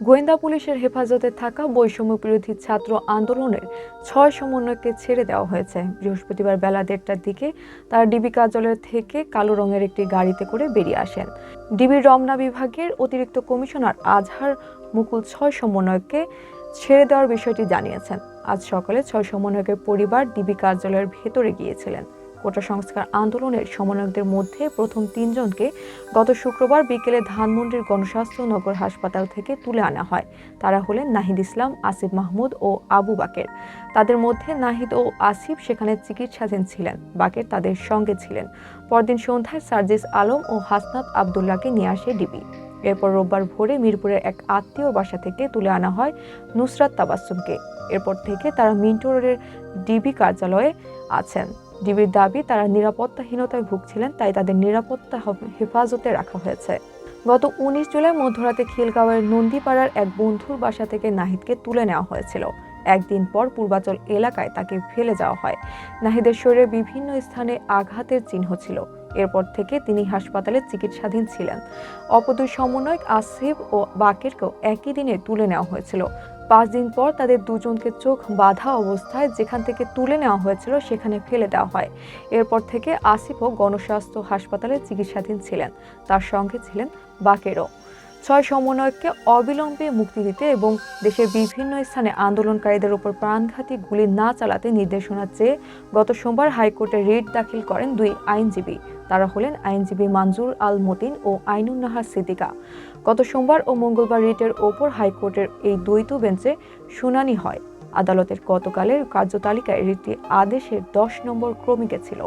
গোয়েন্দা পুলিশের হেফাজতে থাকা বৈষম্য বিরোধী ছাত্র আন্দোলনের ছয় সমন্বয়কে ছেড়ে দেওয়া হয়েছে। বৃহস্পতিবার বেলা দেড়টার দিকে তারা ডিবি কার্যালয় থেকে কালো রঙের একটি গাড়িতে করে বেরিয়ে আসেন। ডিবির রমনা বিভাগের অতিরিক্ত কমিশনার আজহার মুকুল ছয় সমন্বয়কে ছেড়ে দেওয়ার বিষয়টি জানিয়েছেন। আজ সকালে ছয় সমন্বয়কের পরিবার ডিবি কার্যালয়ের ভেতরে গিয়েছিলেন। কোটা সংস্কার আন্দোলনের সমন্বয়কদের মধ্যে প্রথম তিনজনকে গত শুক্রবার বিকেলে ধানমন্ডির গণস্বাস্থ্য নগর হাসপাতাল থেকে তুলে আনা হয়। তারা হলেন নাহিদ ইসলাম, আসিফ মাহমুদ ও আবু বাকের। তাদের মধ্যে নাহিদ ও আসিফ সেখানে চিকিৎসাধীন ছিলেন, বাকের তাদের সঙ্গে ছিলেন। পরদিন সন্ধ্যায় সার্জিস আলম ও হাসনাত আবদুল্লাহকে নিয়ে আসে ডিবি। এরপর রোববার ভোরে মিরপুরের এক আত্মীয় বাসা থেকে তুলে আনা হয় নুসরাত তাবাসুমকে। এরপর থেকে তারা মিন্টো রোডের ডিবি কার্যালয়ে আছেন। ডিবির দাবি, তারা নিরাপত্তাহীনতায় ভুগছিলেন, তাই তাদের নিরাপত্তা হেফাজতে রাখা হয়েছে। গত উনিশ জুলাই মধ্যরাতে খিলগাঁওয়ের নন্দীপাড়ার এক বন্ধুর বাসা থেকে নাহিদকে তুলে নেওয়া হয়েছিল। একদিন পর পূর্বাচল এলাকায় তাকে ফেলে যাওয়া হয়। নাহিদের শরীরে বিভিন্ন স্থানে আঘাতের চিহ্ন ছিল। এরপর থেকে তিনি হাসপাতালে চিকিৎসাধীন ছিলেন। অপর দুই সমন্বয়ক আসিফ ও বাকেরকেও একই দিনে তুলে নেওয়া হয়েছিল। পাঁচ দিন পর তাদের দুজনকে চোখ বাধা অবস্থায় যেখান থেকে তুলে নেওয়া হয়েছিল সেখানে ফেলে দেওয়া হয়। এরপর থেকে আসিফও গণস্বাস্থ্য হাসপাতালে চিকিৎসাধীন ছিলেন। তার সঙ্গে ছিলেন বাকেরও। ছয় সমন্বয়ককে অবিলম্বে মুক্তি দিতে এবং দেশের বিভিন্ন স্থানে আন্দোলনকারীদের উপর প্রাণঘাতী গুলি না চালাতে নির্দেশনা চেয়ে গত সোমবার হাইকোর্টে রিট দাখিল করেন দুই আইনজীবী। তারা হলেন আইনজীবী মানজুর আল মতিন ও আইনুন নাহার সিদ্দিকা। গত সোমবার ও মঙ্গলবার রিটের ওপর হাইকোর্টের এই দ্বৈত বেঞ্চে শুনানি হয়। আদালতের গতকালের কার্যতালিকায় রিটটি আদেশের দশ নম্বর ক্রমিকে ছিল।